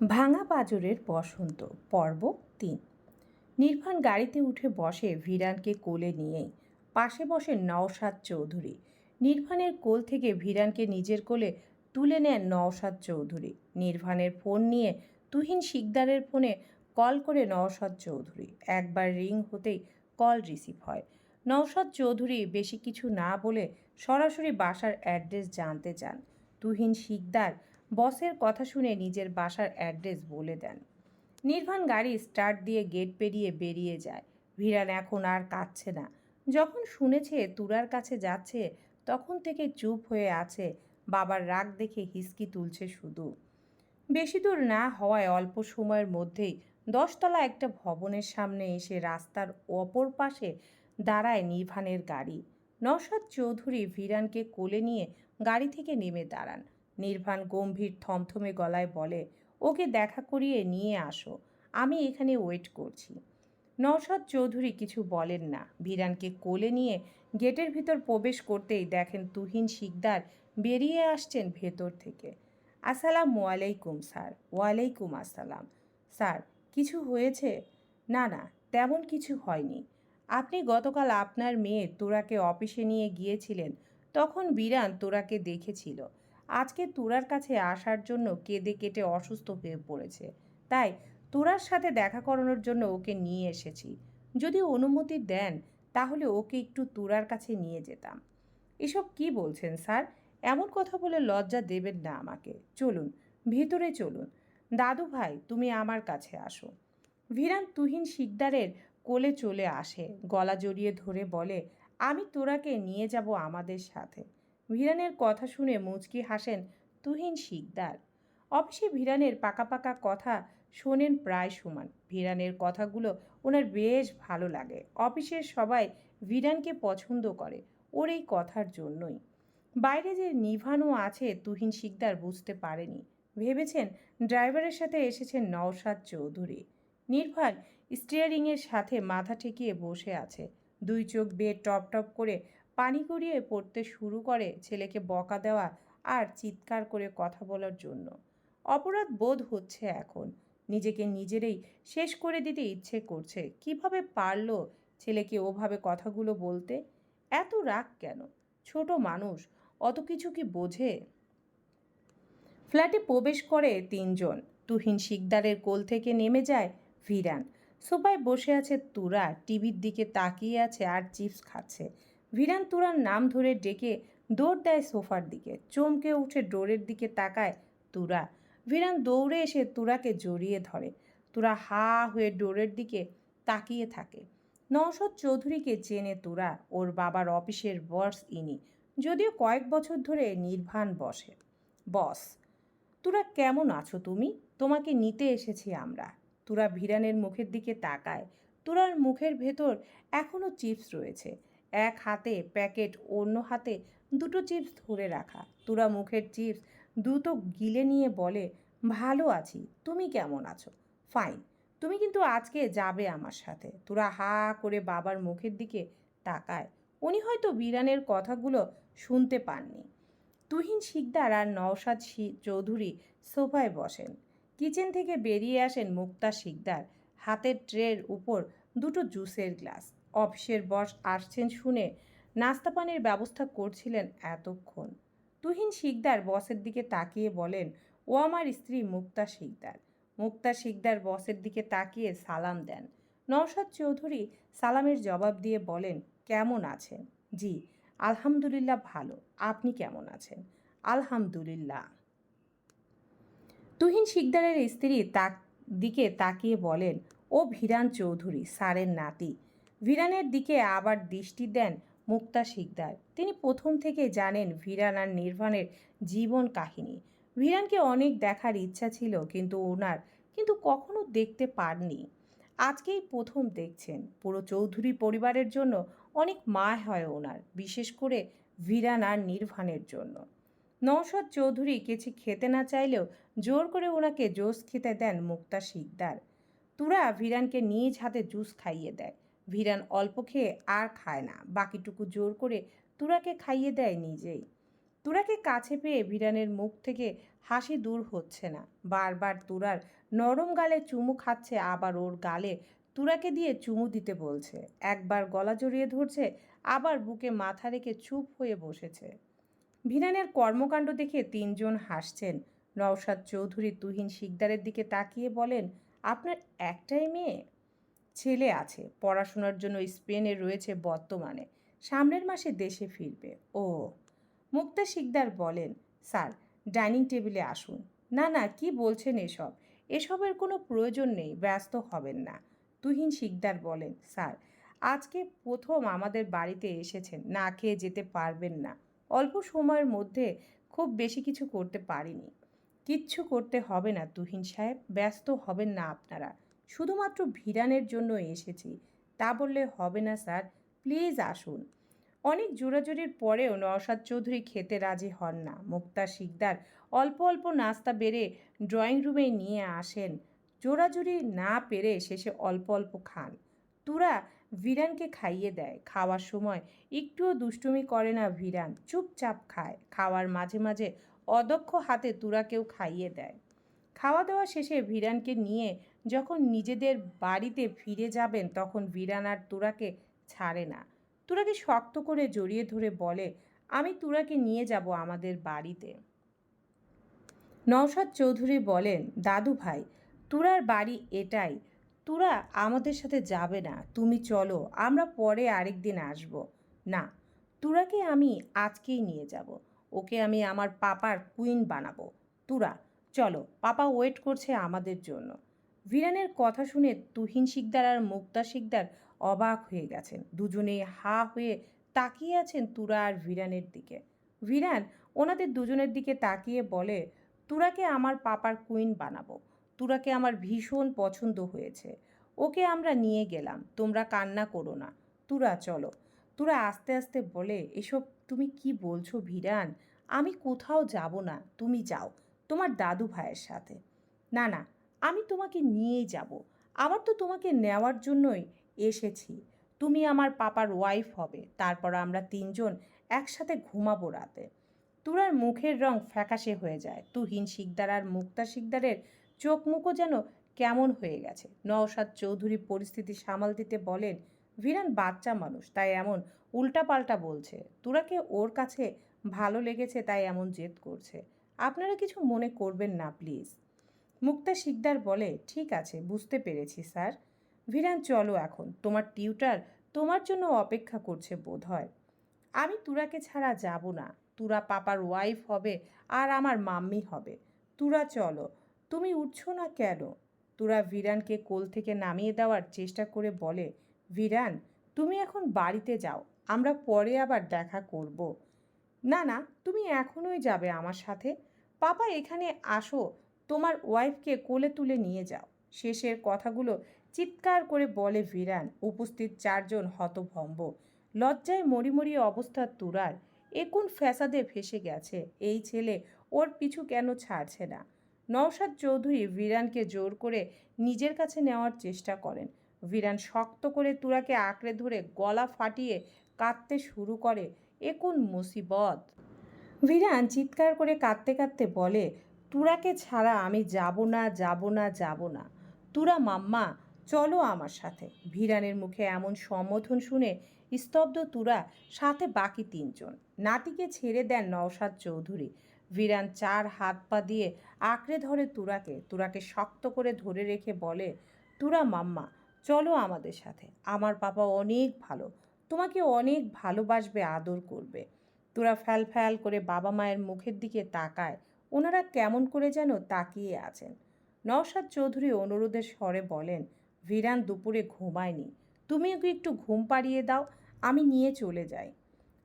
ভাঙা পাঁজরের বসন্ত, পর্ব তিন। নির্বাণ গাড়িতে উঠে বসে ভিরানকে কোলে নিয়েই। পাশে বসে নওশাদ চৌধুরী। নির্বাণের কোল থেকে ভিরানকে নিজের কোলে তুলে নেন নওশাদ চৌধুরী। নির্বাণের ফোন নিয়ে তুহিন শিকদারের ফোনে কল করে নওশাদ চৌধুরী। একবার রিং হতেই কল রিসিভ হয়। নওশাদ চৌধুরী বেশি কিছু না বলে সরাসরি বাসার অ্যাড্রেস জানতে চান। তুহিন শিকদার বসের কথা শুনে নিজের বাসার অ্যাড্রেস বলে দেন। নির্বাণ গাড়ি স্টার্ট দিয়ে গেট পেরিয়ে বেরিয়ে যায়। ভিরান এখন আর কাঁদছে না। যখন শুনেছে তুরার কাছে যাচ্ছে, তখন থেকে চুপ হয়ে আছে। বাবার রাগ দেখে হিসকি তুলছে শুধু। বেশি দূর না হওয়ায় অল্প সময়ের মধ্যেই দশতলা একটা ভবনের সামনে এসে রাস্তার অপর পাশে দাঁড়ায় নির্ভানের গাড়ি। নওশাদ চৌধুরী ভিরানকে কোলে নিয়ে গাড়ি থেকে নেমে দাঁড়ান। নির্বাণ গম্ভীর থমথমে গলায় বলে, ওকে দেখা করিয়ে নিয়ে আসো, আমি এখানে ওয়েট করছি। নওশাদ চৌধুরী কিছু বলেন না। ভিরানকে কোলে নিয়ে গেটের ভিতর প্রবেশ করতেই দেখেন তুহিন শিকদার বেরিয়ে আসছেন ভেতর থেকে। আসসালামু ওয়ালাইকুম স্যার। ওয়ালাইকুম আসসালাম। স্যার, কিছু হয়েছে? না না, তেমন কিছু হয়নি। আপনি গতকাল আপনার মেয়ে তোরাকে অফিসে নিয়ে গিয়েছিলেন, তখন বিরান তোরাকে দেখেছিল। আজকে তুরার কাছে আসার জন্য কেঁদে কেটে অসুস্থ হয়ে পড়েছে। তাই তুরার সাথে দেখা করানোর জন্য ওকে নিয়ে এসেছি। যদি অনুমতি দেন, তাহলে ওকে একটু তুরার কাছে নিয়ে যেতাম। এসব কি বলছেন, স্যার? এমন কথা বলে লজ্জা দেবেন না আমাকে। চলুন, ভিতরে চলুন। দাদু ভাই, তুমি আমার কাছে আসো। ভিরান তুহিন শিকদারের কোলে চলে আসে। গলা জড়িয়ে ধরে বলে, আমি তোরাকে নিয়ে যাব আমাদের সাথে। ভিরানের কথা শুনে মুচকি হাসেন তুহিন শিকদার। অফিসে ভিরানের পাকা পাকা কথা শোনেন প্রায় সমান। ভিরানের কথাগুলো ওনার বেশ ভালো লাগে। অফিসের সবাই ভিরানকে পছন্দ করে ওর এই কথার জন্যই। বাইরে যে নিভানও আছে তুহিন শিকদার বুঝতে পারেনি। ভেবেছেন ড্রাইভারের সাথে এসেছেন নওশাদ চৌধুরী। নির্ভান স্টিয়ারিংয়ের সাথে মাথা ঠেকিয়ে বসে আছে। দুই চোখ বেয়ে টপ টপ করে পানি গড়িয়ে পড়তে শুরু করে ছেলেকে বকা দেওয়া আর চিৎকার করে কথা বলার জন্য। অপরাধ বোধ হচ্ছে এখন। নিজেকে নিজেরই শেষ করে দিতে ইচ্ছে করছে। কীভাবে পারল ছেলেকে ওভাবে কথাগুলো বলতে? এত রাগ কেন? ছোট মানুষ, অত কিছু কি বোঝে? ফ্ল্যাটে প্রবেশ করে তিনজন। তুহিন শিকদারের কোল থেকে নেমে যায় ভিরান। সোফায় বসে আছে তুরা, টিভির দিকে তাকিয়ে আছে আর চিপস খাচ্ছে। ভিরান তুরার নাম ধরে ডেকে দৌড় দেয় সোফার দিকে, চমকে উঠে ডোরের দিকে তাকায় তুরা। ভিরান দৌড়ে এসে তুরাকে জড়িয়ে ধরে। তুরা হা হয়ে ডোরের দিকে তাকিয়ে থাকে। নওশদ চৌধুরীকে চেনে তুরা, ওর বাবার অফিসের বস ইনি। যদিও কয়েক বছর ধরে নির্বাণ বসে। বস, তুরা কেমন আছো তুমি? তোমাকে নিতে এসেছি আমরা। তুরা ভিরানের মুখের দিকে তাকায়। তুরার মুখের ভেতর এখনও চিপস রয়েছে। এক হাতে প্যাকেট, অন্য হাতে দুটো চিপস ধরে রাখা। তুরা মুখের চিপস দ্রুত গিলে নিয়ে বলে, ভালো আছি, তুমি কেমন আছো? ফাইন, তুমি কিন্তু আজকে যাবে আমার সাথে। তোরা হা করে বাবার মুখের দিকে তাকায়। উনি হয়তো বিরানের কথাগুলো শুনতে পাননি। তুহিন শিকদার আর নওশাদ চৌধুরী সোফায় বসেন। কিচেন থেকে বেরিয়ে আসেন মুক্তা শিকদার। হাতের ট্রের উপর দুটো জুসের গ্লাস। অফিসের বস আসছেন শুনে নাস্তা পানির ব্যবস্থা করছিলেন এতক্ষণ। তুহিন শিকদার বসের দিকে তাকিয়ে বলেন, ও আমার স্ত্রী মুক্তা শিকদার। মুক্তা শিকদার বসের দিকে তাকিয়ে সালাম দেন। নওশাদ চৌধুরী সালামের জবাব দিয়ে বলেন, কেমন আছেন? জি, আলহামদুলিল্লাহ ভালো। আপনি কেমন আছেন? আলহামদুলিল্লাহ। তুহিন শিকদারের স্ত্রী তাক, দিকে তাকিয়ে বলেন, ও ভিরান চৌধুরী, স্যারের নাতি। ভিরানের দিকে আবার দৃষ্টি দেন মুক্তা শিকদার। তিনি প্রথম থেকে জানেন ভিরান আর নির্বাণের জীবন কাহিনী। ভিরানকে অনেক দেখার ইচ্ছা ছিল কিন্তু ওনার কিন্তু কখনো দেখতে পারনি আজকেই প্রথম দেখছেন। পুরো চৌধুরী পরিবারের জন্য অনেক মায় হয় ওনার, বিশেষ করে ভিরান আর নির্ভানের জন্য। নৌসদ চৌধুরী কিছু খেতে না চাইলেও জোর করে ওনাকে জোস খেতে দেন মুক্তা শিকদার। তুরা ভিরানকে নিজ হাতে জুস খাইয়ে দেয়। ভিরান অল্প খেয়ে আর খায় না। বাকিটুকু জোর করে তুরাকে খাইয়ে দেয় নিজেই। তুরাকে কাছে পেয়ে ভিরানের মুখ থেকে হাসি দূর হচ্ছে না। বারবার তুরার নরম গালে চুমু খাচ্ছে, আবার ওর গালে তুরাকে দিয়ে চুমু দিতে বলছে। একবার গলা জড়িয়ে ধরছে, আবার বুকে মাথা রেখে চুপ হয়ে বসেছে। ভিরানের কর্মকাণ্ড দেখে তিনজন হাসছেন। নওশাদ চৌধুরী তুহিন শিকদারের দিকে তাকিয়ে বলেন, আপনার একটাই মেয়ে? ছেলে আছে। পড়াশোনার জন্য স্পেনে রয়েছে বর্তমানে। সামনের মাসে দেশে ফিরবে। ও। মুক্তা শিকদার বলেন, স্যার, ডাইনিং টেবিলে আসুন। না না, কি বলছেন এসব? এসবের কোনো প্রয়োজন নেই, ব্যস্ত হবেন না। তুহিন শিকদার বলেন, স্যার, আজকে প্রথম আমাদের বাড়িতে এসেছেন। না খেয়ে যেতে পারবেন না। অল্প সময়ের মধ্যে খুব বেশি কিছু করতে পারিনি। কিচ্ছু করতে হবে না, তুহিন সাহেব। ব্যস্ত হবেন না আপনারা। শুধুমাত্র ভিরানের জন্য এসেছি। তা বললে হবে না, স্যার। প্লিজ আসুন। অনেক জোরাজুরির পরেও নওশাদ চৌধুরী খেতে রাজি হন না। মুক্তা শিকদার অল্প অল্প নাস্তা বেড়ে ড্রয়িং রুমে নিয়ে আসেন। জোরাজুরি না পেরে শেষে অল্প অল্প খান। তুরা ভিরানকে খাইয়ে দেয়। খাওয়ার সময় একটুও দুষ্টুমি করে না ভিরান। চুপচাপ খায়। খাওয়ার মাঝে মাঝে অদক্ষ হাতে তুরাকেও খাইয়ে দেয়। খাওয়া দাওয়া শেষে ভিরানকে নিয়ে যখন নিজেদের বাড়িতে ফিরে যাবেন, তখন ভিরান আর তুরাকে ছাড়ে না। তুরাকে শক্ত করে জড়িয়ে ধরে বলে, আমি তুরাকে নিয়ে যাব আমাদের বাড়িতে। নওশাদ চৌধুরী বলেন, দাদু ভাই, তুরার বাড়ি এটাই। তুরা আমাদের সাথে যাবে না। তুমি চলো, আমরা পরে আরেকদিন আসব। না, তুরাকে আমি আজকেই নিয়ে যাব। ওকে আমি আমার পাপার কুইন বানাবো। তুরা, চলো, পাপা ওয়েট করছে আমাদের জন্য। ভিরানের কথা শুনে তুহিন শিকদার আর মুক্তা শিকদার অবাক হয়ে গেছেন। দুজনে হা হয়ে তাকিয়ে আছেন তুরা আর ভিরানের দিকে। ভিরান ওনাদের দুজনের দিকে তাকিয়ে বলে, তুরাকে আমার পাপার কুইন বানাবো। তুরাকে আমার ভীষণ পছন্দ হয়েছে। ওকে আমরা নিয়ে গেলাম। তোমরা কান্না করো না। তুরা, চলো। তুরা আস্তে আস্তে বলে, এসব তুমি কি বলছো ভিরান? আমি কোথাও যাব না। তুমি যাও। তোমার দাদু ভাইয়ের সাথে। না না আমি তোমাকে নিয়েই যাব। আমার তো তোমাকে নেওয়ার জন্যই এসেছি। তুমি আমার পাপার ওয়াইফ হবে। তারপর আমরা তিনজন একসাথে ঘুমাবো রাতে। তুরার মুখের রং ফ্যাকাশে হয়ে যায়। তুহিন শিকদার আর মুক্তা শিকদারের চোখ মুখও যেন কেমন হয়ে গেছে। নওশাদ চৌধুরী পরিস্থিতি সামাল দিতে বলেন, ভিরান বাচ্চা মানুষ, তাই এমন উল্টাপাল্টা বলছে। তুরাকে ওর কাছে ভালো লেগেছে, তাই এমন জেদ করছে। আপনারা কিছু মনে করবেন না, প্লিজ। মুক্তা শিকদার বলে, ঠিক আছে, বুঝতে পেরেছি, স্যার। ভিরান, চলো এখন। তোমার টিউটার তোমার জন্য অপেক্ষা করছে বোধ হয় আমি তুরাকে ছাড়া যাব না। তুরা পাপার ওয়াইফ হবে আর আমার মাম্মি হবে। তুরা, চলো। তুমি উঠছো না কেন? তুরা ভিরানকে কোল থেকে নামিয়ে দেওয়ার চেষ্টা করে বলে, ভিরান, তুমি এখন বাড়িতে যাও। আমরা পরে আবার দেখা করব। না না, তুমি এখনই যাবে আমার সাথে। পাপা, এখানে আসো। তোমার ওয়াইফকে কোলে তুলে নিয়ে যাও। শেষের কথাগুলো চিৎকার করে বলে ভিরান। উপস্থিত চারজন হতভম্ব। লজ্জায় মরিমরি অবস্থা তুরার। একুন ফ্যাসাদে ফেসে গেছে? এই ছেলে ওর পিছু কেন ছাড়ছে না? নওশাদ চৌধুরী ভিরানকে জোর করে নিজের কাছে নেওয়ার চেষ্টা করেন। ভিরান শক্ত করে তুরাকে আঁকড়ে ধরে গলা ফাটিয়ে কাঁদতে শুরু করে। একুন মুসিবত? ভিরান চিৎকার করে কাঁদতে কাঁদতে বলে তুরাকে ছাড়া আমি যাব না যাব না যাব না। তুরা মাম্মা, চলো আমার সাথে। ভিরানের মুখে এমন সম্বোধন শুনে স্তব্ধ তুরা, সাথে বাকি তিনজন। নাতিকে ছেড়ে দেন নওশাদ চৌধুরী। ভিরান চার হাত পা দিয়ে আঁকড়ে ধরে তুরাকে। তুরাকে শক্ত করে ধরে রেখে বলে, তুরা মাম্মা, চলো আমাদের সাথে। আমার বাবা অনেক ভালো। তোমাকে অনেক ভালোবাসবে, আদর করবে। তোরা ফ্যাল ফ্যাল করে বাবা মায়ের মুখের দিকে তাকায়। ওনারা কেমন করে যেন তাকিয়ে আছেন। নওশাদ চৌধুরী অনুরোধের স্বরে বলেন, ভিরান দুপুরে ঘুমায়নি। তুমি একটু ঘুম পাড়িয়ে দাও, আমি নিয়ে চলে যাই।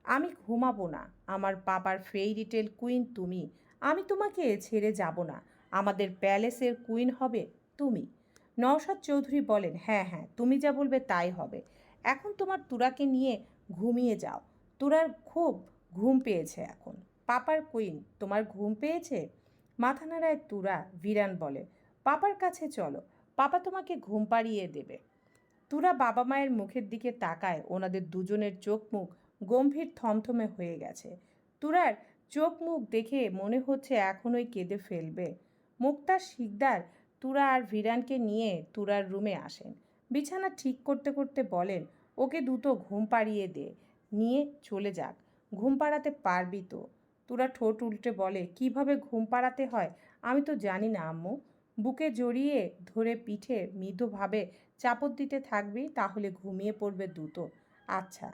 আমি ঘুমাবো না। আমার পাপার ফেইরিটেল কুইন তুমি। আমি তোমাকে ছেড়ে যাব না। আমাদের প্যালেসের কুইন হবে তুমি। নওশাদ চৌধুরী বলেন হ্যাঁ হ্যাঁ তুমি যা বলবে তাই হবে। এখন তোমার তুরাকে নিয়ে ঘুমিয়ে যাও। তুরার খুব ঘুম পেয়েছে এখন। পাপার কুইন, তোমার ঘুম পেয়েছে? মাথা নাড়ায় তুরা, ভিরান বলে, পাপার কাছে চলো, পাপা তোমাকে ঘুম পাড়িয়ে দেবে। তুরা বাবা মায়ের মুখের দিকে তাকায়, ওনাদের দুজনের চোখ মুখ গম্ভীর থমথমে হয়ে গেছে। তুরার চোখ মুখ দেখে মনে হচ্ছে এখনই কেঁদে ফেলবে। মুক্তার শিকদার তুরা আর ভিরানকে নিয়ে তুরার রুমে আসেন। বিছানা ঠিক করতে করতে বলেন, ওকে দুটো ঘুম পাড়িয়ে দে, নিয়ে চলে যাক। ঘুম পাড়াতে পারবি তো। তুরা ঠোঁট উল্টে বলে, কীভাবে ঘুম পাড়াতে হয়? আমি তো জানি না, আম্মু। বুকে জড়িয়ে ধরে পিঠে মৃদুভাবে চাপত দিতে থাকবি, তাহলে ঘুমিয়ে পড়বে দ্রুত। আচ্ছা।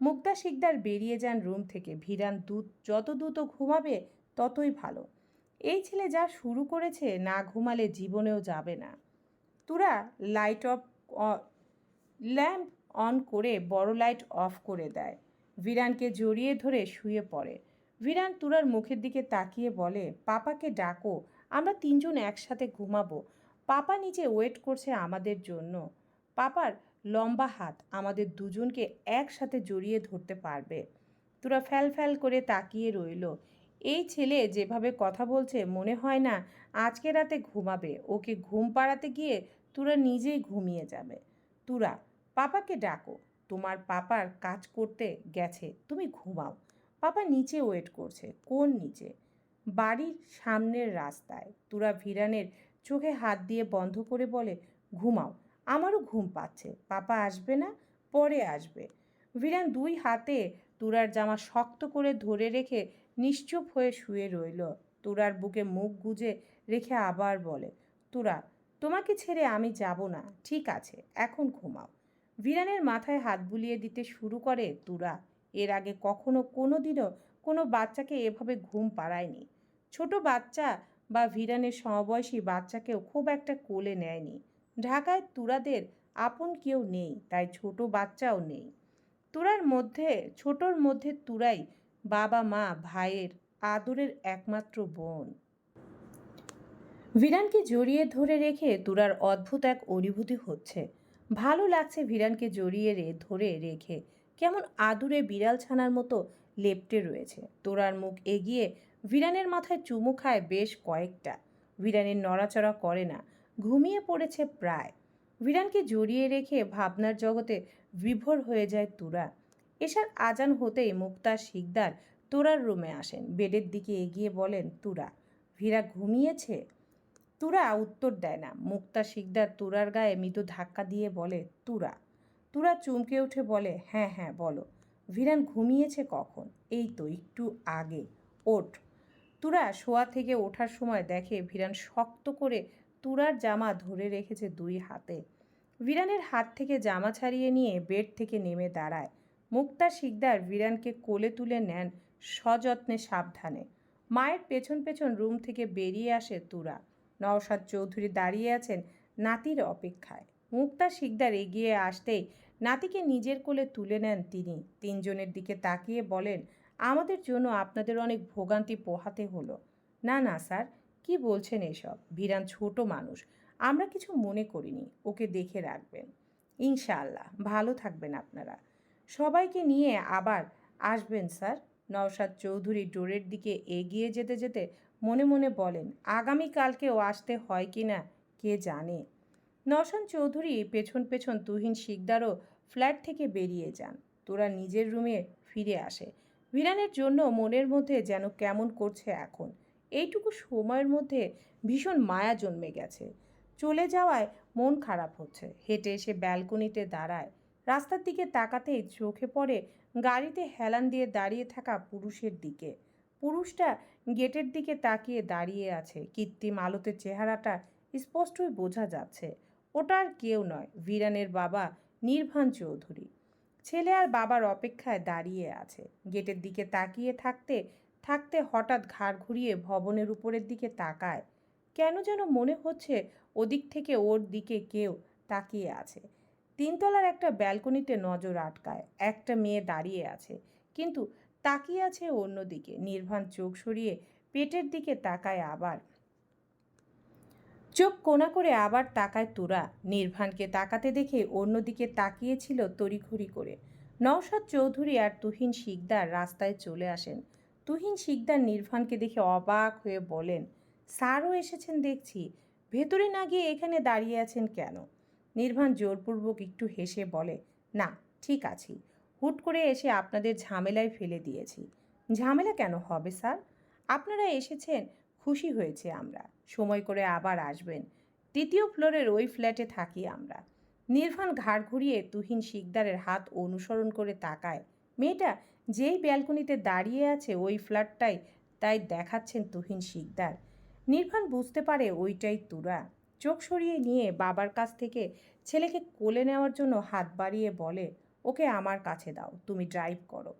মুক্তা শিকদার বেরিয়ে যান রুম থেকে। ভিরান দুধ, যত দ্রুত ঘুমাবে, ততই ভালো। এই ছেলে যা শুরু করেছে, না ঘুমালে জীবনেও যাবে না। তুরা লাইট অফ ল্যাম্প অন করে বড় লাইট অফ করে দেয়। ভিরানকে জড়িয়ে ধরে শুয়ে পড়ে। ভিরান তুরার মুখের দিকে তাকিয়ে বলে, পাপাকে ডাকো, আমরা তিনজন একসাথে ঘুমাবো। পাপা নিচে ওয়েট করছে আমাদের জন্য। পাপার লম্বা হাত আমাদের দুজনকে একসাথে জড়িয়ে ধরতে পারবে। তোরা ফ্যাল ফ্যাল করে তাকিয়ে রইল। এই ছেলে যেভাবে কথা বলছে, মনে হয় না আজকে রাতে ঘুমাবে। ওকে ঘুম পাড়াতে গিয়ে তোরা নিজেই ঘুমিয়ে যাবে। তুরা, পাপাকে ডাকো। তোমার পাপার কাজ করতে গেছে, তুমি ঘুমাও। পাপা নিচে ওয়েট করছে, কোন নিচে? বাড়ির সামনের রাস্তায়। তুরা ভিরানের চোখে হাত দিয়ে বন্ধ করে বলে, ঘুমাও, আমারও ঘুম পাচ্ছে, পাপা আসবে না, পরে আসবে। ভিরান দুই হাতে তুরার জামা শক্ত করে ধরে রেখে নিশ্চুপ হয়ে শুয়ে রইল। তুরার বুকে মুখ গুজে রেখে আবার বলে, তুরা, তোমাকে ছেড়ে আমি যাব না, ঠিক আছে, এখন ঘুমাও। ভিরানের মাথায় হাত বুলিয়ে দিতে শুরু করে তুরা। এর আগে কখনো কোনো দিনও কোনো বাচ্চাকে এভাবে ঘুম পাড়ায়নি। ছোট বাচ্চা বা ভিরানের সমবয়সী বাচ্চাকেও খুব একটা কোলে নেয়নি। ঢাকায় তুরাদের আপন কেউ নেই, তাই ছোট বাচ্চাও নেই। তুরার মধ্যে, ছোটর মধ্যে তুরাই বাবা, মা, ভাইয়ের আদরের একমাত্র বোন। ভিরানকে জড়িয়ে ধরে রেখে তুরার অদ্ভুত এক অনুভূতি হচ্ছে। ভালো লাগছে ভিরানকে জড়িয়ে রে, ধরে রেখে কেমন আদুরে বিড়াল ছানার মতো লেপটে রয়েছে। তোরার মুখ এগিয়ে ভিরানের মাথায় চুমু খায় বেশ কয়েকটা। ভিরানের নড়াচড়া করে না, ঘুমিয়ে পড়েছে প্রায়। ভিরানকে জড়িয়ে রেখে ভাবনার জগতে বিভোর হয়ে যায় তুরা। এসার আজান হতেই মুক্তা শিকদার তোরার রুমে আসেন। বেডের দিকে এগিয়ে বলেন, তুরা, ভিরা ঘুমিয়েছে? তুরা উত্তর দেয় না। মুক্তা শিকদার তুরার গায়ে মৃদু ধাক্কা দিয়ে বলে, তুরা তুরা চমকে উঠে বলে হ্যাঁ হ্যাঁ বলো। ভিরান ঘুমিয়েছে কখন? এই তো একটু আগে। ওঠ। তুরা শোয়া থেকে ওঠার সময় দেখে ভিরান শক্ত করে তুরার জামা ধরে রেখেছে দুই হাতে। ভিরানের হাত থেকে জামা ছাড়িয়ে নিয়ে বেড থেকে নেমে দাঁড়ায়। মুক্তা শিকদার ভিরানকে কোলে তুলে নেন সযত্নে সাবধানে। মায়ের পেছন পেছন রুম থেকে বেরিয়ে আসে তুরা। নওশাদ চৌধুরী দাঁড়িয়ে আছেন নাতির অপেক্ষায়। মুক্তা শিকদার এগিয়ে আসতেই নাতিকে নিজের কোলে তুলে নেন তিনি। তিনজনের দিকে তাকিয়ে বলেন, আমাদের জন্য আপনাদের অনেক ভোগান্তি পোহাতে হলো। না না, স্যার, কি বলছেন এসব? ভিরান ছোট মানুষ। আমরা কিছু মনে করিনি, ওকে দেখে রাখবেন। ইনশাআল্লাহ, ভালো থাকবেন আপনারা। সবাইকে নিয়ে আবার আসবেন, স্যার। নওশাদ চৌধুরী ডোরের দিকে এগিয়ে যেতে যেতে মনে মনে বলেন, আগামীকালকেও আসতে হয় কি না, কে জানে? নওশান চৌধুরী পেছন পেছন তুহিন শিকদারও ফ্ল্যাট থেকে বেরিয়ে যান। তোরা নিজের রুমে ফিরে আসে। ভিরানের জন্য মনের মধ্যে যেন কেমন করছে এখন। এইটুকু সময়ের মধ্যে ভীষণ মায়া জন্মে গেছে। চলে যাওয়ায় মন খারাপ হচ্ছে। হেঁটে এসে ব্যালকনিতে দাঁড়ায়। রাস্তার দিকে তাকাতেই চোখে পড়ে গাড়িতে হেলান দিয়ে দাঁড়িয়ে থাকা পুরুষের দিকে। পুরুষটা গেটের দিকে তাকিয়ে দাঁড়িয়ে আছে। কৃত্রিম আলোতে চেহারাটা স্পষ্টই বোঝা যাচ্ছে। ওটা আর কেউ নয়, ভিরানের বাবা নির্ভান চৌধুরী। ছেলে আর বাবার অপেক্ষায় দাঁড়িয়ে আছে। গেটের দিকে তাকিয়ে থাকতে থাকতে হঠাৎ ঘাড় ঘুরিয়ে ভবনের উপরের দিকে তাকায়। কেন যেন মনে হচ্ছে ওদিক থেকে ওর দিকে কেউ তাকিয়ে আছে। তিনতলার একটা ব্যালকনিতে নজর আটকায়। একটা মেয়ে দাঁড়িয়ে আছে। কিন্তু তাকিয়ে আছে অন্যদিকে। নির্ভান চোখ সরিয়ে পেটের দিকে তাকায় আবার। চোখ কোনা করে আবার তাকায় তোরা। নির্ভানকে তাকাতে দেখে অন্যদিকে তাকিয়েছিল তড়িঘড়ি করে। নওশাদ চৌধুরী আর তুহিন শিকদার রাস্তায় চলে আসেন। তুহিন শিকদার নির্ভানকে দেখে অবাক হয়ে বলেন, স্যারও এসেছেন দেখছি। ভেতরে না গিয়ে এখানে দাঁড়িয়ে আছেন কেন? নির্ভান জোরপূর্বক একটু হেসে বলে, না, ঠিক আছি। হুট করে এসে আপনাদের ঝামেলায় ফেলে দিয়েছি। ঝামেলা কেন হবে, স্যার? আপনারা এসেছেন খুশি হয়েছে আমরা। সময় করে আবার আসবেন। তৃতীয় ফ্লোরের ওই ফ্ল্যাটে থাকি আমরা। নির্ভান ঘাড় ঘুরিয়ে তুহিন শিকদারের হাত অনুসরণ করে তাকায়। মেয়েটা যেই ব্যালকনিতে দাঁড়িয়ে আছে ওই ফ্ল্যাটটাই তাই দেখাচ্ছেন তুহিন শিকদার। নির্ভান বুঝতে পারে ওইটাই তুরা। চোখ সরিয়ে নিয়ে বাবার কাছ থেকে ছেলেকে কোলে নেওয়ার জন্য হাত বাড়িয়ে বলে, ওকে আমার কাছে দাও, তুমি ড্রাইভ করো।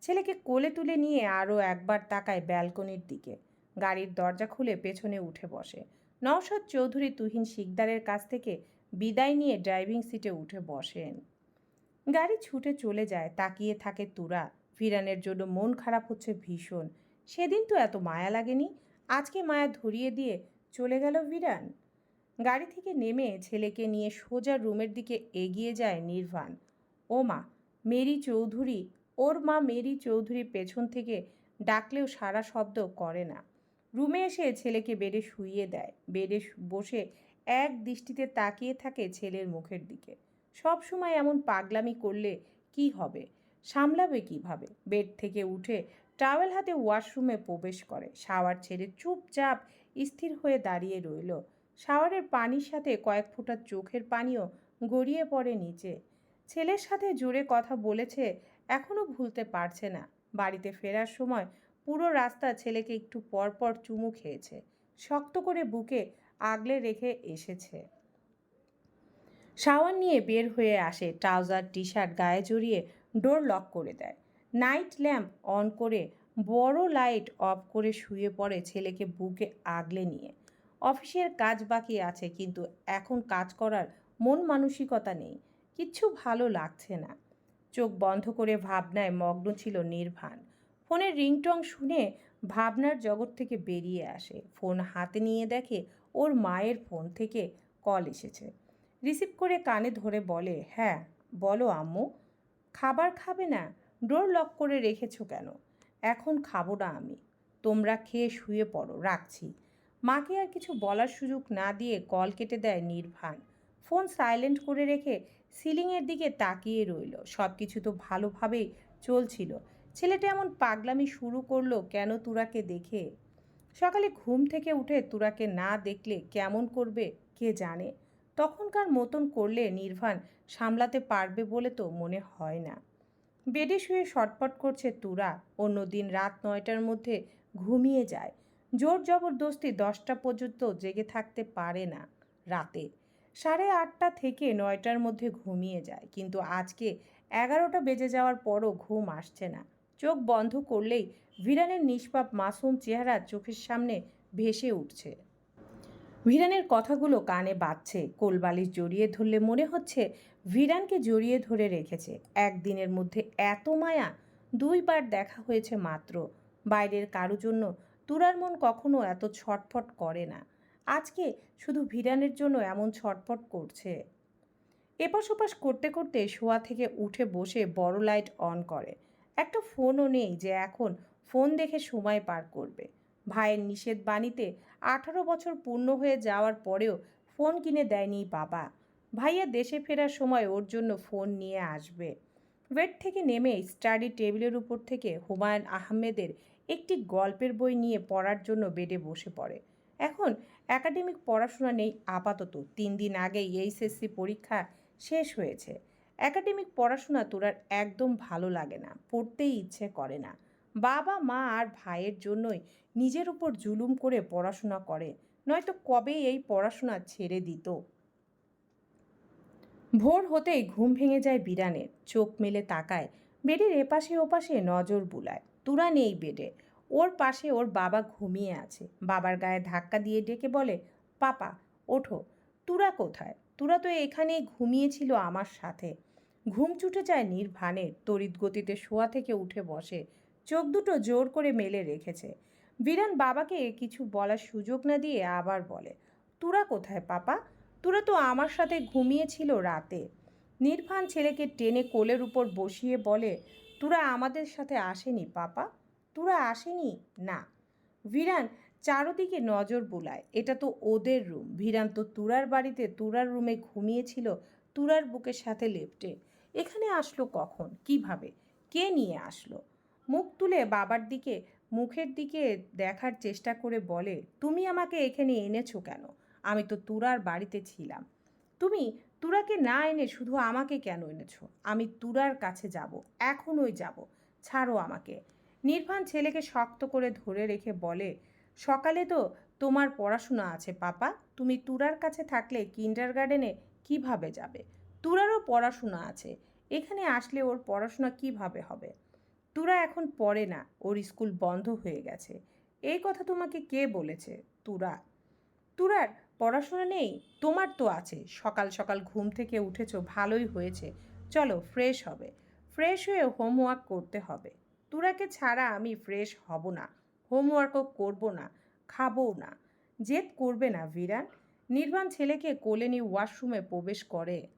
ছেলেকে কোলে তুলে নিয়ে আরও একবার তাকায় ব্যালকনির দিকে। গাড়ির দরজা খুলে পেছনে উঠে বসে। নওশাদ চৌধুরী তুহিন শিকদারের কাছ থেকে বিদায় নিয়ে ড্রাইভিং সিটে উঠে বসেন। গাড়ি ছুটে চলে যায়, তাকিয়ে থাকে তুরা। ফিরানের জন্য মন খারাপ হচ্ছে ভীষণ। সেদিন তো এত মায়া লাগেনি? আজকে মায়া ধরিয়ে দিয়ে চলে গেল বিরান গাড়ি থেকে নেমে ছেলেকে নিয়ে সোজা রুমের দিকে এগিয়ে যায় নির্বাণ ও মা মেরি চৌধুরী, ওর মা মেরি চৌধুরী পেছন থেকে ডাকলেও সারা শব্দ করে না। রুমে এসে ছেলেকে বেডে শুইয়ে দেয়। বেডে বসে এক দৃষ্টিতে তাকিয়ে থাকে ছেলের মুখের দিকে। সব সময় এমন পাগলামি করলে কি হবে? সামলাবে কীভাবে? বেড থেকে উঠে টাওয়েল হাতে ওয়াশরুমে প্রবেশ করে। শাওয়ার ছেড়ে চুপচাপ স্থির হয়ে দাঁড়িয়ে রইল। শাওয়ারের পানির সাথে কয়েক ফোঁটা চোখের পানিও গড়িয়ে পড়ে নিচে। ছেলের সাথে জোরে কথা বলেছে এখনও ভুলতে পারছে না। বাড়িতে ফেরার সময় পুরো রাস্তা ছেলেকে একটু পর পর চুমু খেয়েছে। শক্ত করে বুকে আগলে রেখে এসেছে। শাওয়ার নিয়ে বের হয়ে আসে, ট্রাউজার টি শার্ট গায়ে জড়িয়ে ডোর লক করে দেয়। নাইট ল্যাম্প অন করে বড় লাইট অফ করে শুয়ে পড়ে ছেলেকে বুকে আগলে নিয়ে। অফিসের কাজ বাকি আছে, কিন্তু এখন কাজ করার মন মানসিকতা নেই। কিচ্ছু ভালো লাগছে না। চোখ বন্ধ করে ভাবনায় মগ্ন ছিল নির্ভান। ফোনের রিংটং শুনে ভাবনার জগৎ থেকে বেরিয়ে আসে। ফোন হাতে নিয়ে দেখে ওর মায়ের ফোন থেকে কল এসেছে। রিসিভ করে কানে ধরে বলে হ্যাঁ বলো আম্মু, খাবার খাবে না? ডোর লক করে রেখেছো কেন? এখন খাব না আমি। তোমরা খেয়ে শুয়ে পড়ো, রাখছি। মাকে আর কিছু বলার সুযোগ না দিয়ে কল কেটে দেয় নির্ভান। ফোন সাইলেন্ট করে রেখে সিলিংয়ের দিকে তাকিয়ে রইল। সব কিছু তো ভালোভাবেই চলছিল। ছেলেটা এমন পাগলামি শুরু করল কেন তুরাকে দেখে? সকালে ঘুম থেকে উঠে তুরাকে না দেখলে কেমন করবে কে জানে? তখনকার মতন করলে নির্ভান সামলাতে পারবে বলে তো মনে হয় না। বেডে শুয়ে শটপট করছে তুরা, অন্যদিন রাত নয়টার মধ্যে ঘুমিয়ে যায়। জোর জবরদস্তি দশটা পর্যন্ত জেগে থাকতে পারে না রাতে। সাড়ে আটটা থেকে নয়টার মধ্যে ঘুমিয়ে যায়, কিন্তু আজকে এগারোটা বেজে যাওয়ার পরও ঘুম আসছে না। চোখ বন্ধ করলেই ভিরানের নিষ্পাপ মাসুম চেহারা চোখের সামনে ভেসে উঠছে। ভিরানের কথাগুলো কানে বাজছে কোলবালিশ জড়িয়ে ধরলে মনে হচ্ছে ভিরানকে জড়িয়ে ধরে রেখেছে। একদিনের মধ্যে এত মায়া, দুইবার দেখা হয়েছে মাত্র। বাইরের কারও জন্য তুরার মন কখনো এত ছটফট করে না। আজকে শুধু ভিরানের জন্য এমন ছটফট করছে। এপাশ ওপাশ করতে করতে শোয়া থেকে উঠে বসে বড় লাইট অন করে। একটা ফোনও নেই যে এখন ফোন দেখে সময় পার করবে। ভাইয়ের নিষেধ বাণীতে আঠারো বছর পূর্ণ হয়ে যাওয়ার পরেও ফোন কিনে দেয়নি বাবা। ভাইয়া দেশে ফেরার সময় ওর জন্য ফোন নিয়ে আসবে। ওয়েট থেকে নেমে স্টাডি টেবিলের উপর থেকে হুমায়ুন আহমেদের একটি গল্পের বই নিয়ে পড়ার জন্য বেডে বসে পড়ে। এখন একাডেমিক পড়াশোনা নেই, আপাতত তিন দিন আগে এইচএসসি পরীক্ষা শেষ হয়েছে। একাডেমিক পড়াশোনা তোরার একদম ভালো লাগে না, পড়তেই ইচ্ছে করে না। বাবা, মা আর ভাইয়ের জন্যই নিজের উপর জুলুম করে পড়াশোনা করে, নয়তো কবে এই পড়াশোনা ছেড়ে দিত। ভোর হতেই ঘুম ভেঙে যায় বিরানের চোখ মেলে তাকায়, বেডের এপাশে ওপাশে নজর বুলায়। তুরা নেই বেডে, ওর পাশে ওর বাবা ঘুমিয়ে আছে। বাবার গায়ে ধাক্কা দিয়ে ডেকে বলে, পাপা, ওঠো। তুরা কোথায়? তুরা তো এখানেই ঘুমিয়েছিল আমার সাথে। ঘুম ছুটে যায় নির্ভানের তড়িৎ গতিতে শোয়া থেকে উঠে বসে। চোখ দুটো জোর করে মেলে রেখেছে। বিরান বাবাকে কিছু বলার সুযোগ না দিয়ে আবার বলে, তুরা কোথায় পাপা? তুরা তো আমার সাথে ঘুমিয়েছিল রাতে। নির্ভান ছেলেকে টেনে কোলের উপর বসিয়ে বলে, তুরা আমাদের সাথে আসেনি পাপা? তুরা আসেনি? না। ভিরান চারোদিকে নজর বুলায়, এটা তো ওদের রুম। ভিরান তো তুরার বাড়িতে তুরার রুমে ঘুমিয়েছিল, তুরার বুকের সাথে লেপটে। এখানে আসলো কখন? কীভাবে? কে নিয়ে আসলো? মুখ তুলে বাবার দিকে, মুখের দিকে দেখার চেষ্টা করে বলে, তুমি আমাকে এখানে এনেছো কেন? আমি তো তুরার বাড়িতে ছিলাম। তুমি তুরাকে না এনে শুধু আমাকে কেন এনেছো? আমি তুরার কাছে যাব, এখনই যাব। ছাড়ো আমাকে। নির্বাণ ছেলেকে শক্ত করে ধরে রেখে বলে, সকালে তো তোমার পড়াশোনা আছে, পাপা। তুমি তুরার কাছে থাকলে কিন্ডার গার্ডেনে কীভাবে যাবে? তুরারও পড়াশোনা আছে। এখানে আসলে ওর পড়াশোনা কীভাবে হবে? তুরা এখন পড়ে না, ওর স্কুল বন্ধ হয়ে গেছে। এই কথা তোমাকে কে বলেছে? তুরা। তুরার পড়াশোনা নেই? তোমার তো আছে। সকাল সকাল ঘুম থেকে উঠেছো, ভালোই হয়েছে। চলো ফ্রেশ হবে। ফ্রেশ হয়ে হোমওয়ার্ক করতে হবে। তুরাকে ছাড়া আমি ফ্রেশ হব না। হোমওয়ার্কও করব না। খাবও না। জেদ করবে না বিরান নির্বাণ ছেলেকে কোলে নিয়ে ওয়াশরুমে প্রবেশ করে।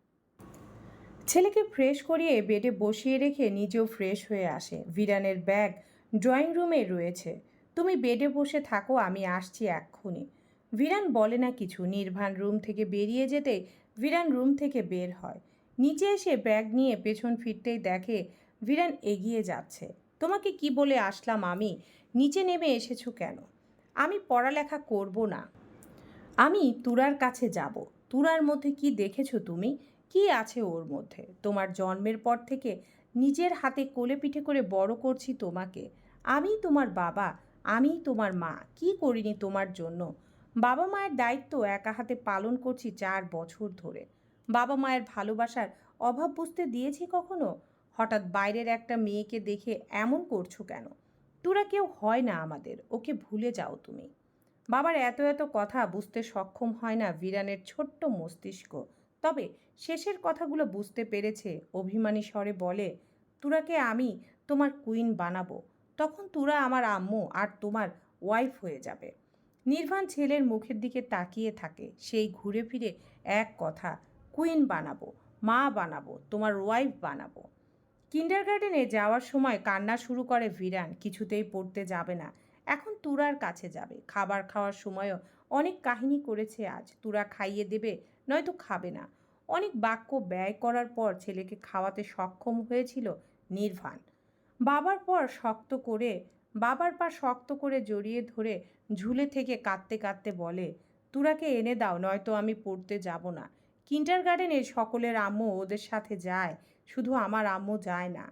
ছেলেকে ফ্রেশ করিয়ে বেডে বসিয়ে রেখে নিজেও ফ্রেশ হয়ে আসে। ভিরানের ব্যাগ ড্রয়িং রুমে রয়েছে। তুমি বেডে বসে থাকো, আমি আসছি এক্ষুনি। ভিরান বলে না কিছু। নির্বাণ রুম থেকে বেরিয়ে যেতে ভিরান রুম থেকে বের হয়। নিচে এসে ব্যাগ নিয়ে পেছন ফিরতেই দেখে ভিরান এগিয়ে যাচ্ছে। তোমাকে কি বলে আসলাম আমি? নিচে নেমে এসেছ কেন? আমি পড়ালেখা করব না। আমি তুরার কাছে যাব। তুরার মধ্যে কি দেখেছ তুমি? কি আছে ওর মধ্যে? তোমার জন্মের পর থেকে নিজের হাতে কোলে পিঠে করে বড় করছি তোমাকে। আমি তোমার বাবা আমি তোমার মা। কি করিনি তোমার জন্য? বাবা মায়ের দায়িত্ব একা হাতে পালন করছি চার বছর ধরে। বাবা মায়ের ভালোবাসার অভাব বুঝতে দিয়েছি কখনো? হঠাৎ বাইরের একটা মেয়েকে দেখে এমন করছ কেন? তোরা কেউ হয় না আমাদের, ওকে ভুলে যাও তুমি। বাবার এত এত কথা বুঝতে সক্ষম হয় না বিরানের ছোট্ট মস্তিষ্ক। তবে শেষের কথাগুলো বুঝতে পেরেছে। অভিমানী স্বরে বলে, তুরাকে আমি তোমার কুইন বানাবো। তখন তুরা আমার আম্মু আর তোমার ওয়াইফ হয়ে যাবে। নির্বাণ ছেলের মুখের দিকে তাকিয়ে থাকে। সেই ঘুরে ফিরে এক কথা, কুইন বানাবো, মা বানাবো, তোমার ওয়াইফ বানাবো। কিন্ডার গার্ডেনে যাওয়ার সময় কান্না শুরু করে ভিরান, কিছুতেই পড়তে যাবে না। এখন তুরার কাছে যাবে। খাবার খাওয়ার সময়ও অনেক কাহিনী করেছে আজ। তুরা খাইয়ে দেবে নয়তো খাবে না। অনেক বাক্য ব্যয় করার পর ছেলেকে খাওয়াতে সক্ষম হয়েছিল নির্বাণ বাবার পর শক্ত করে, বাবার পা শক্ত করে জড়িয়ে ধরে ঝুলে থেকে কাঁদতে কাঁদতে বলে, তুরাকে এনে দাও, নয়তো আমি পড়তে যাব না। কিন্টার গার্ডেনে সকলের আম্মু ওদের সাথে যায়, শুধু আমার আম্মু যায় না।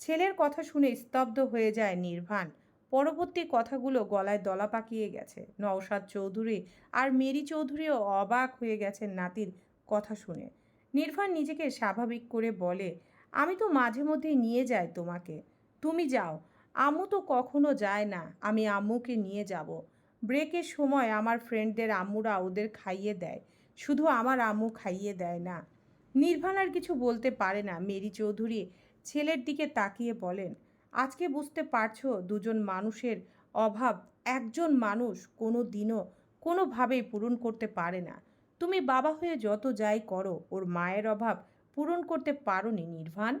ছেলের কথা শুনে স্তব্ধ হয়ে যায় নির্বাণ পরবর্তী কথাগুলো গলায় দলা পাকিয়ে গেছে। নওশাদ চৌধুরী আর মেরি চৌধুরীও অবাক হয়ে গেছেন নাতির কথা শুনে। নির্বাণ নিজেকে স্বাভাবিক করে বলে, আমি তো মাঝে মধ্যেই নিয়ে যাই তোমাকে। তুমি যাও। আম্মু তো কখনো যায় না। আমি আম্মুকে নিয়ে যাব। ব্রেকের সময় আমার ফ্রেন্ডদের আম্মুরা ওদের খাইয়ে দেয়। শুধু আমার আম্মু খাইয়ে দেয় না। নির্বাণ আর কিছু বলতে পারে না। মেরি চৌধুরী ছেলের দিকে তাকিয়ে বলেন আজকে বুঝতে পারছ দুজন মানুষের অভাব একজন মানুষ কোনো দিনও কোনোভাবেই পূরণ করতে পারে না। তুমি বাবা হয়ে যত যাই করো, ওর মায়ের অভাব পূরণ করতে পারো নি নির্বাণ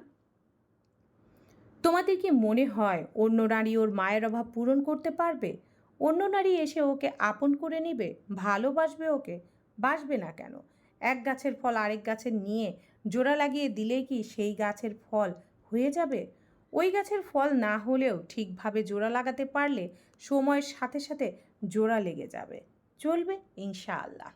তোমাদের কি মনে হয় অন্য নারী ওর মায়ের অভাব পূরণ করতে পারবে? অন্য নারী এসে ওকে আপন করে নেবে? ভালোবাসবে ওকে? বাসবে না কেন? এক গাছের ফল আরেক গাছের নিয়ে জোড়া লাগিয়ে দিলেই কি সেই গাছের ফল হয়ে যাবে? ওই গাছের ফল না হলেও ঠিকভাবে জোড়া লাগাতে পারলে সময়ের সাথে সাথে জোড়া লেগে যাবে। চলবে ইনশাআল্লাহ।